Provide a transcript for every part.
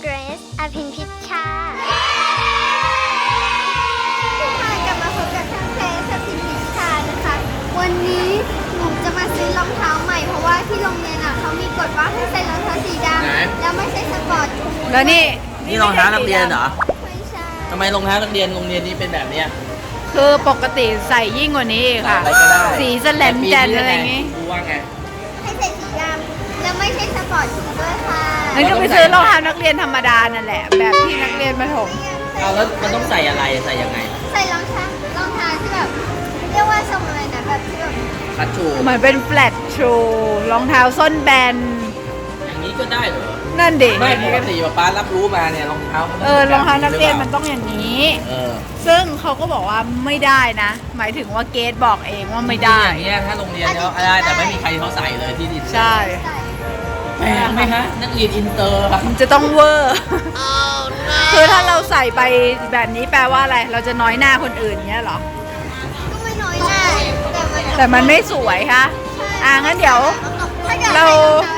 เกรซอภินพิชชาค่ะกลับมาพบกับช่างเกรซอภินพิชชานะคะ วันนี้หนูจะมาซื้อรองเท้าใหม่ เพราะว่าที่โรงเรียนอะเขามีกฎว่าให้ใส่รองเท้าสีดไหนำแล้วไม่ใช่สปอร์ตแล้วนี่นี่รองเท้านักเรียนเหรอไม่ใช่ทำไมรองเท้านักเรียนโรงเรียนนี้เป็นแบบเนี้ยคือปกติใส่ยิ่งกว่านี้อีกค่ะ อะไรก็ได้สีสแลนแจนอะไรอย่างงี้ดูว่าไงให้ใส่สีดำ แล้วไม่ใช่สปอร์ตชูด้วยค่ะงั้นก็ไปซื้อรองเท้านักเรียนธรรมดานั่นแหละ แบบที่นักเรียนประถมเอาแล้วมันต้องใส่อะไรใส่ยังไงใส่รองเท้ารองเท้าที่แบบเรียกว่าทรงอะไรนะแบบที่แบบคัดชูเหมือนเป็นแฟลตชูรองเท้าส้นแบน อย่างนี้ก็ได้เหรอนั่นดิไม่ปกติป๊าป๊ารับรู้มาเนี่ยรองเท้ามันต้เออรองเท้านักเรียนหมันปล่ต้องอย่างนี้ เออ ซึ่งเขาก็บอกว่าไม่ได้นะ หมายถึงว่าเกดบอกเองว่าไม่ได้อย่างเงี้ยถ้าโรงเรียนเขาได้แต่ไม่มีใครเขาใส่เลยที่ดินใช่ ใส่ แพงไหมฮะนักเรียนอินเตอร์ครับมันจะต้องเวอร์ คือถ้าเราใส่ไปแบบนี้แปลว่าอะไร เราจะน้อยหน้าคนอื่นเงี้ยเหรอ ก็ไม่น้อยหน้าแต่มันแต่มันไม่สวยค่ะ อะงั้นเดี๋ยว ถ้าอยากเราใส่รอง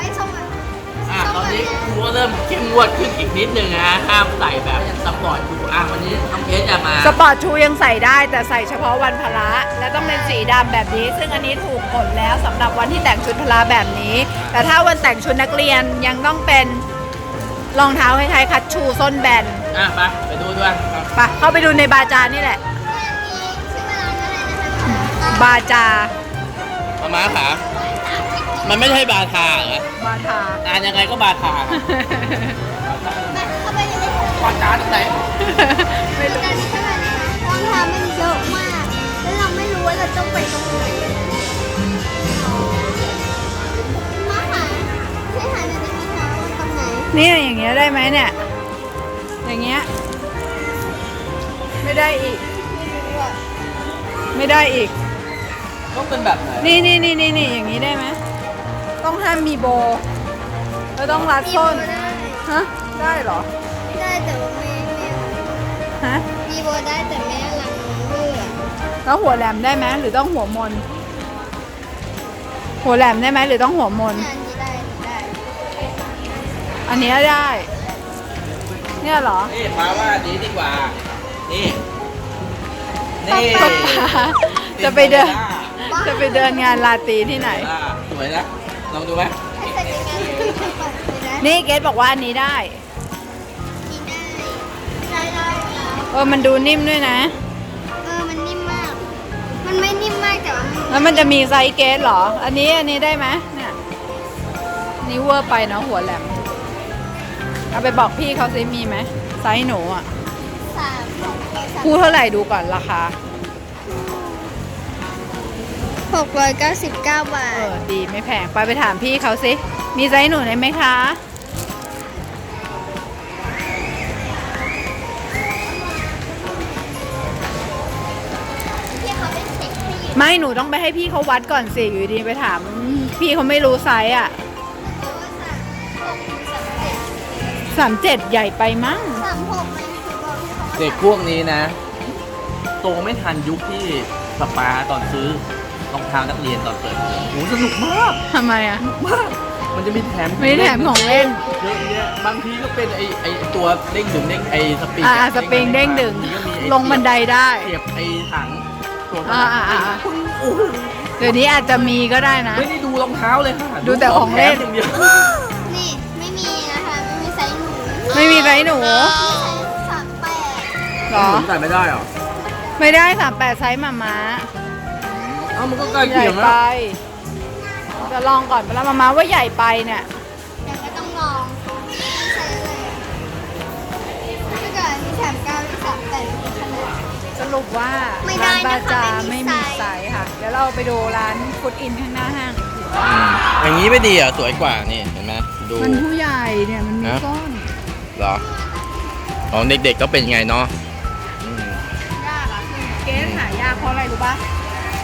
รูก็เริ่มเข้มงวดขึ้นอีกนิดนึงนะห้ามใส่แบบสปอร์ตชูอะวันนี้น้องเพชรจะมาสปอร์ตชูยังใส่ได้แต่ใส่เฉพาะวันพละ และต้องเป็นสีดำแบบนี้ ซึ่งอันนี้ถูกกฎแล้วสำหรับวันที่แต่งชุดพละแบบนี้ แต่ถ้าวันแต่งชุดนักเรียนยังต้องเป็นรองเท้าคล้ายๆคัดชูส้นแบนอะไปไปดูด้วยครับไปเข้าไปดูในบาจานี่แหละชื่อร้านอะไรนะคะบาจามาม้าขา มันไม่ใช่บาทาเหรอบาทาอ่านยังไงก็บาทาเข้าไปในนี้บาทาตรงไหนไม่รู้กันใช่ไหมรองเท้ามันเยอะมาก แล้วเราไม่รู้ว่าเราต้องไปตรงไหนมาหาช่วยหาหน่อยได้ไหมคะว่าตรงไหนเนี่ยอย่างเงี้ยได้ไหมเนี่ย อย่างเงี้ย ไม่ได้อีก ไม่ได้อีก ต้องเป็นแบบไหน นี่นี่นี่นี่นี่อย่างนี้ได้ไหม ต้องห้ามมีโบแล้วต้องรัดส้น ได้ฮะ ได้เหรอ ได้แต่ว่าไม่ไม่ฮะ มีโบได้แต่ไม่อลังเลือแล้วหัวแหลมได้ไหมหรือต้องหัวมน หัวแหลมได้ไหมหรือต้องหัวมนงานนี้ได้ได้อันเนี้ยได้ เนี่ยเหรอนี่ป้าว่าอันนี้ดีกว่า นี่ นี่ป๊าป๊าจะไปเดิน จะไปเดินงานลาตรีที่ไหนอ่าสวยนะ ลองดูไหมให้ใส่ในงานนี้ก่อนเลยนะนี่เกดบอกว่าอันนี้ได้ที่ได้ได้ได้ค่ะเออ มันดูนิ่มด้วยนะ เออ มันนิ่มมาก มันไม่นิ่มมากแต่ว่ามันแล้วมันจะมีไซส์เกสเหรอ อันนี้อันนี้ได้ไหมเนี่ยอันนี่เวอร์ไปเนาะหัวแหลม เอาไปบอกพี่เขาซิมีไหมไซส์หนูอะสามหกร้อยสามคู่เท่าไหร่ดูก่อนราคา หกร้อยเก้าสิบเก้าบาเอท อดีไม่แพงไปไปถามพี่เขาสิมีไซส์หนูได้ไหมคะ ที่เขาเป็นเซ็กซี่ไม่หนูต้องไปให้พี่เขาวัดก่อนสิอยู่ดีไปถาม พี่เขาไม่รู้ไซส์อะแต่ว่าสามหกถึงสามเจ็ดสามเจ็ดใหญ่ไปมั้ง สามหกมันคือบอกให้เขาเด็กพวกนี้นะ โตไม่ทันยุคที่ป๊าป๊าตอนซื้อ รองเท้านักเรียนตอนเปิดเทอมโหสนุกมากทำไมอะ มาก มันจะมีแถมมีแถมของเล่น เยอะแยะบางทีก็เป็นไอไอตัวเด้งดึงเด้งไอสปริงอ่าสปริงเด้งดึงบาทีก็มีไอ้ลงบันไดได้เสียบไอถังตัวอ่าอ่าอ่าโอ้โหเดี๋ยวนี้อาจจะมีก็ได้นะ ไม่ได้ดูรองเท้าเลยค่ะดูแต่ของเล่นแถมอย่างเดียวนี่ไม่มีนะคะไม่มีไซส์หนูไม่มีไซส์หนูมีไซส์สามแปดเหรอใส่ไม่ได้หรอ ไม่ได้สามแปดไซส์หมาม้าเอ้ามันก็ใกล้ใหญ่เคียงไป แล้วจะลองก่อนเวลามาม้าว่าใหญ่ไปเนี่ยแต่ก็ต้องลองใช้เลยถ้าเกิดมีแถมเก้ามีสามแปดมีขนาด สรุปว่าไม่ได้ร้านนะคะบาจาไม่ไม่มีมีไซส์ ไซส์ค่ะ เดี๋ยวเราไปดูร้านฟุตอินข้างหน้าห้างอีกทีอย่างนี้ไม่ดีอะ สวยกว่านี่เห็นไหมดู มันผู้ใหญ่เนี่ยมันมีนะ ก้อนเหรอของเด็กๆก็เป็นไงเนาะอืมยากอะคือเกสหายากเพราะอะไรรู้ปะ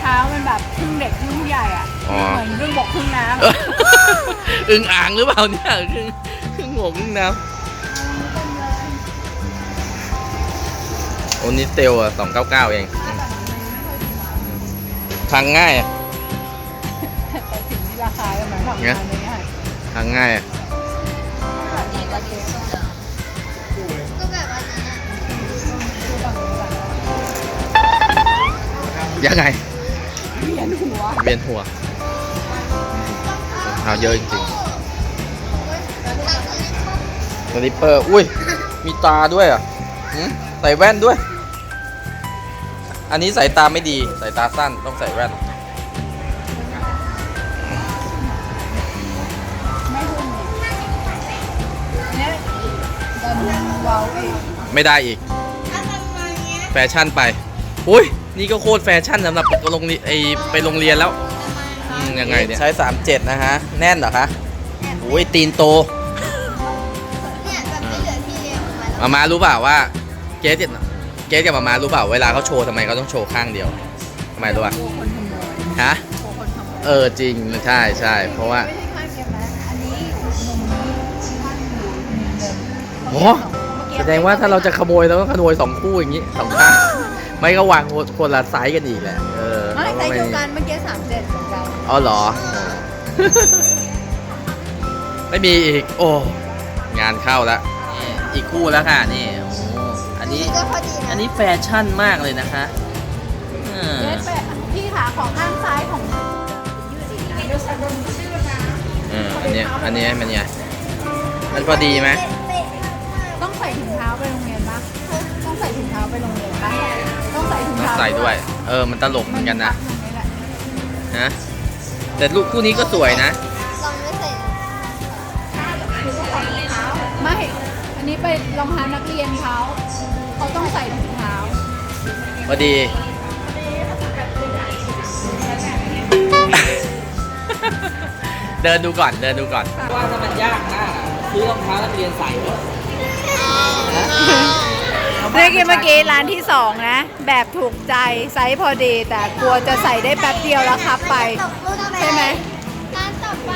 เท้ามันแบบครึ่งเด็กครึ่งผู้ใหญ่อะเหมือนครึ่งบกครึ่งน้ำเอออึ่งอ่างหรือเปล่าเนี่ยครึ่งครึ่งหมวกครึ่งน้ำโอ้นี่เตลอะสองเก้าเก้าเองอืมพังง่ายอะแต่สิ่งที่ราคคล้ายกันไหมทำเนี่งายนนี้ค่ะทางง่ายอะก็แบบอันนั้นอะดูฝั่งนี้ก่อนยังไง เวียนหัวเวียนหัวรองเท้าเยอะจริงๆสลิปเปอร์อุ้ย มีตาด้วยอะหืมใส่แว่นด้วย อันนี้สายตาไม่ดีสายตาสั้นต้องใส่แว่นไม่หุ่นเนี่ยดันเว้าอีกไม่ได้อีกเอาทำไมเนี้ยแฟชั่นไป อุ้ย นี่ก็โคตรแฟชั่นสำหรับโรงเรียนไอไปโรงเรียนแล้วอืมยังไงเนี่ย ใช้ 37 นะฮะ แน่นเหรอคะอุ้ยตีนโต เนี่ยแบบไม่เหลือที่เลี้ยงออกมาแล้วมามารู้เปล่าว่าเกสเนี่ยเกสกับมามารู้เปล่าเวลาเขาโชว์ทำไมเขาต้องโชว์ข้างเดียวทำไมรู้ป่ะกลัวคนขโมยฮะกลัวคนขโมยเออจริงใช่ใช่เพราะว่าไม่ใช่ข้างเดียวนะอันนี้มุมนี้ข้างอยู่มุมเดิมโอ้แสดงว่าถ้าเราจะขโมยเราต้องขโมยสองคู่อย่างนี้สองข้าง ไม่ก็วางคนละไซส์กันอีกแหละ เออไม่ใช่ไม่เดียวกันเมื่อกี้สามเจ็ดเหมือนกันอ๋อเหรอ ไม่มีอีก โอ้ งานเข้าแล้วอีกคู่แล้วค่ะ นี่โอ้อันนี้ ก็พอดีนะอันนี้แฟชั่นมากเลยนะคะอืมเจ๊แปะพี่ขาของข้างซ้ายของยืดอีกนะเดี๋ยวจะโดนชื่อนะเอออันเนี้ยอันเนี้ยมันไง มันพอดีไหม ใส่ถุงต้องเท้าใส่ด้วย เออ มันตลกเหมือนกันนะตรงนี้แหละฮะแต่ลูกคู่นี้ก็สวยนะ ลองไม่ใส่ไม่ อันนี้ไปรองเท้านักเรียนเขาเขาต้องใส่ถุงเท้า พอดี เดินดูก่อน เดินดูก่อน ว่าถ้ามันยากมากซื้อรองเท้านักเรียนใส่เถอะเมื่อกี้เมื่อกี้ร้านที่สองนะ แบบถูกใจไซส์พอดี แต่กลัวจะใส่ได้แป๊บเดียวแล้วครับไปตบลูกเอาปใช่ไหมร้านต่อไป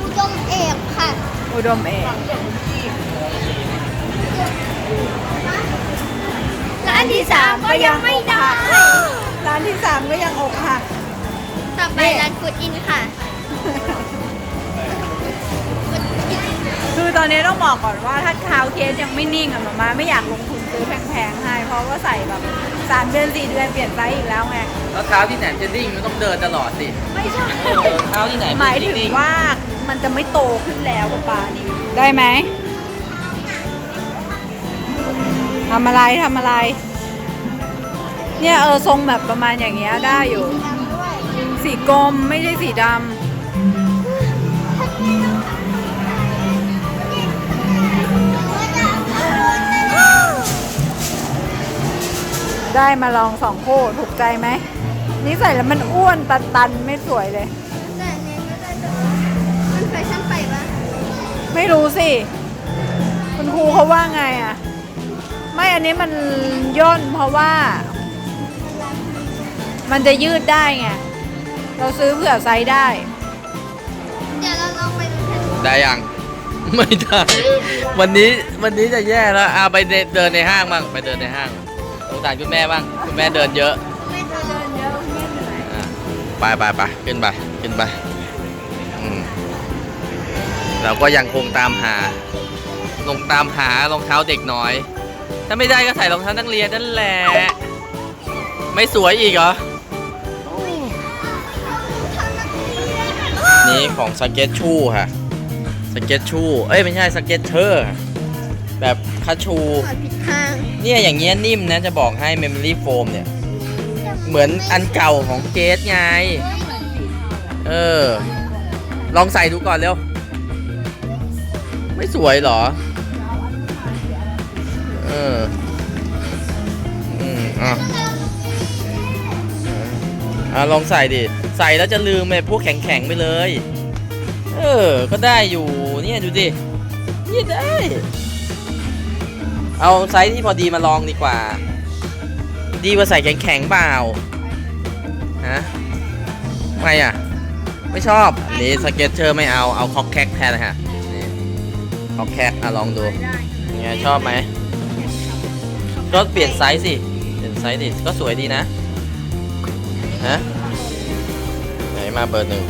อุดมเอกค่ะ อุดมเอกร้านที่สามก็ยังไม่ได้ร้านที่สามก็ยังอกหักต่อไปร้านฟูดอินค่ะ คือตอนนี้ต้องบอกก่อนว่าถ้าเท้าเคสยังไม่นิ่งอะหมามาไม่อยากลงทุนซื้อแพงๆให้ เพราะว่าใส่แบบสามเดือนสี่เดือนเปลี่ยนไซส์อีกแล้วไงแล้วเท้าที่ไหนจะดิ้งมันต้องเดินตลอดสิไม่ใช่เออเท้าที่ไหนหมายถึงนิ่งว่ามันจะไม่โตขึ้นแล้วกับปานี่ได้ไหมทำอะไรทำอะไร เนี่ยเออทรงแบบประมาณอย่างเงี้ยได้อยู่ สีกรมไม่ใช่สีดำ ได้มาลองสองคู่ถูกใจไหมนี่ใส่แล้วมันอ้วนตันๆไม่สวยเลย แต่อันนี้ก็ได้แต่ว่ามันแฟชั่นไปปะไม่รู้สิ คุณครูเขาว่าไงอะ ไม่อันนี้มันย่นเพราะว่า มันจะยืดได้ไง เราซื้อเผื่อไซส์ได้ เดี๋ยวเราลองไปดูกันๆได้ยัง ไม่ได้ วันนี้วันนี้จะแย่แล้วเอาไปเดินในห้างบ้างไปเดินในห้าง สงสารคุณแม่บ้าง คุณแม่เดินเยอะ ไม่เดินเยอะไม่เหนื่อยอะไปไปไปขึ้นไปขึ้นไปอืมเราก็ยังคงตามหา ลงตามหารองเท้าเด็กน้อย ถ้าไม่ได้ก็ใส่รองเท้านักเรียนนั่นแหละ ไม่สวยอีกเหรอ นี่ของสเก็ตชูค่ะ สเก็ตชู เอ้ย ไม่ใช่สเก็ตเชอร์ แบบคาชูถอดผิดทาง เนี่ยอย่างเงี้ยนิ่มนะจะบอกให้ Memory Foam เนี่ย เหมือนอันเก่าของเกสไง เออ ลองใส่ดูก่อนเร็ว ไม่สวยเหรอ เออ อืมอะอะลองใส่ดิ ใส่แล้วจะลืมไอ้พวกแข็งๆไปเลย เออ ก็ได้อยู่ เนี่ยดูดินี่ได้ เอาไซส์ที่พอดีมาลองดีกว่า ดีกว่าใส่แข็งๆเปล่าฮะทำไมอะ ไม่ชอบนนี้สเก็ตเชอร์ไม่เอา เอาคอกแคกแทนนะฮะนี่คอกแคกอะลองดูไงชอบไหมก็เปลี่ยนไซส์สิ เปลี่ยนไซส์ดิ ก็สวยดีนะ ฮะ ไหนมาเบอร์หนึ่ง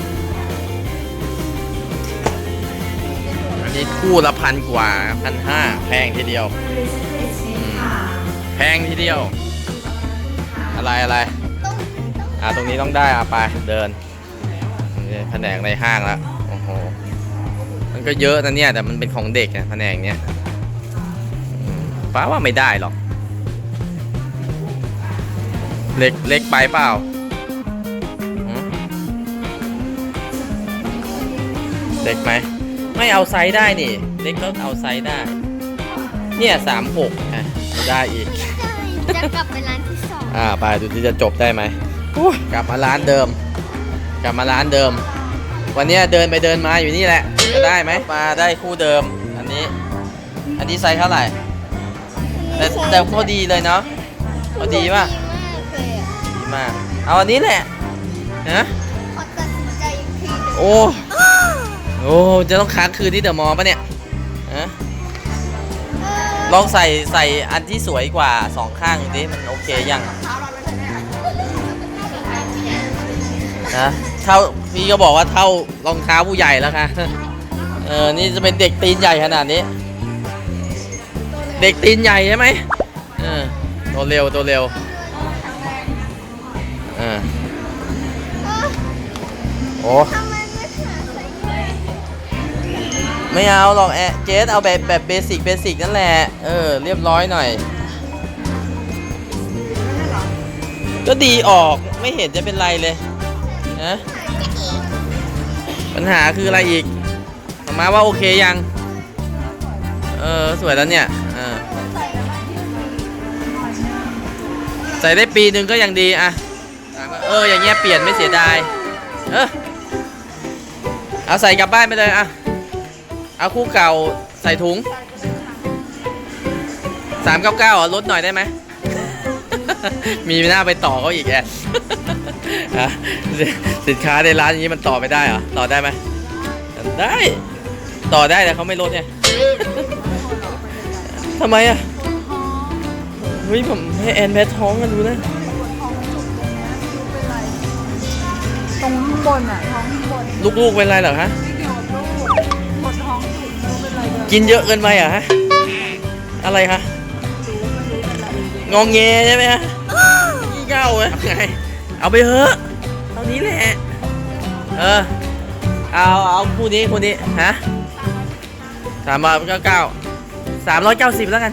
คู่ละพันกว่าพันห้าแพงทีเดียว แพงทีเดียว อะไรอะไรอ่าตรงนี้ต้องได้อะไปเดินแผนกในห้างแล้วโอ้โหมันก็เยอะนะเนี่ย แต่มันเป็นของเด็กอะแผนกเนี้ยป้าว่าไม่ได้หรอก เล็กเล็กไปเปล่าเล็กไหม ไม่เอาไซส์ได้นี่ เล็กก็เอาไซส์ได้ เนี่ยสามหกอะไม่ได้อีก จะกลับไปร้านที่สองอ่าไปดูที่จะจบได้ไหมอุ๊ยกลับมาร้านเดิม กลับมาร้านเดิม วันเนี้ยเดินไปเดินมาอยู่นี่แหละจะได้ไหมมาได้คู่เดิม อันนี้ อันนี้ไซส์เท่าไหร่ แต่แต่พอดีเลยเนาะพอดีป่ะดีมากเลยอะดีมากเอาอันนี้แหละนะขอตัดสินใจอีกทีหนึ่งโอ้ โอ้จะต้องค้างคืนที่เดอะมอลล์ปะเนี่ยฮะเอลองใส่ใส่อันที่สวยกว่าสองข้างดิมันโอเคยังนะเท่าพี่ก็บอกว่าเท่ารองเท้าผู้ใหญ่แล้วค่ะเออนี่จะเป็นเด็กตีนใหญ่ขนาดนี้ เด็กตีนใหญ่ใช่ไหมเออตัวเร็วตัวเร็วออเออโอ้ ไม่เอาหรอกแอะเจสเอาแบบแบบเบสิกเบสิกนั่นแหละ เออ เรียบร้อยหน่อย ก็ดีออกไม่เห็นจะเป็นไรเลยนะปัญหาคืออะไรอีกมามาว่าโอเคยัง เออ สวยแล้วเนี่ยเออใส่ได้ปีหนึ่งก็ยังดีอะเออ อย่างเงี้ยเปลี่ยนไม่เสียดาย เออ เอาใส่กลับบ้านไปเลยอะ เอาคู่เก่าใส่ถุงสามเก้าเก้าลดหน่อยได้ไหม มีหน้าไปต่อเขาอีกแอนฮะสินค้าในร้านนี้มันต่อไม่ได้เหรอ ต่อได้ไหมได้ ต่อได้แต่เขาไม่ลดเนี่ยทำไมอะเฮ้ยผมให้แอนแพ้ท้องกันดูนะตรงข้างบนอะท้องข้างบน ลูกๆเป็นไรเหรอฮะ กินเยอะเกินไปเหรอฮะ อะไรคะงองเงใช่ไหมฮะยี่เก้าเหรอไงเอาไปเถอะเท่านี้แหละ เออ เอาเอาคู่นี้คู่นี้ฮะสามร้อยเก้าเก้าสามร้อยเก้าสิบแล้วกัน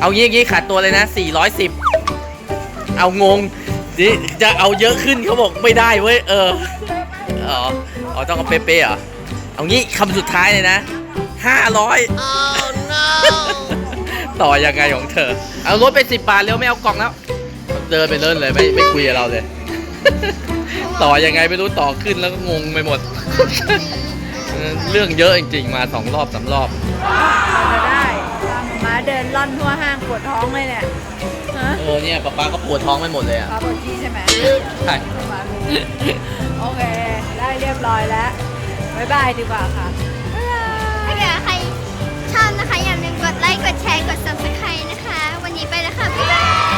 เอางี้งี้ขาดตัวเลยนะสี่ร้อยสิบเอางงนี่จะเอาเยอะขึ้นเขาบอกไม่ได้เว้ยเออ อ๋ออ๋อต้องเอาเป๊ะๆเหรอ เอางี้คำสุดท้ายเลยนะ ห้าร้อยต่อยังไงของเธอ เอารถไปสิบบาทเร็วไม่เอากล่องแล้ว เดินไปเลิ่นเลยไม่ไม่คุยกับเราเลย ต่อยังไงไม่รู้ต่อขึ้นแล้วก็งงไปหมดเออเรื่องเยอะจริง ๆ มาสองรอบสามรอบจะได้ตามหมาเดินล่อนทั่วห้างปวดท้องเลยเนี่ยฮะเออเนี่ยป๊าป๊าก็ปวดท้องไปหมดเลยอะปาปวดขี้ใช่ไหมใช่มาโอเค ได้เรียบร้อยแล้ว บ๊ายบายดีกว่าค่ะ วิโอใครชอบนะคะ อย่าลืมกดไลค์ กดแชร์ กด subscribe นะคะ วันนี้ไปแล้วค่ะ บ๊ายบาย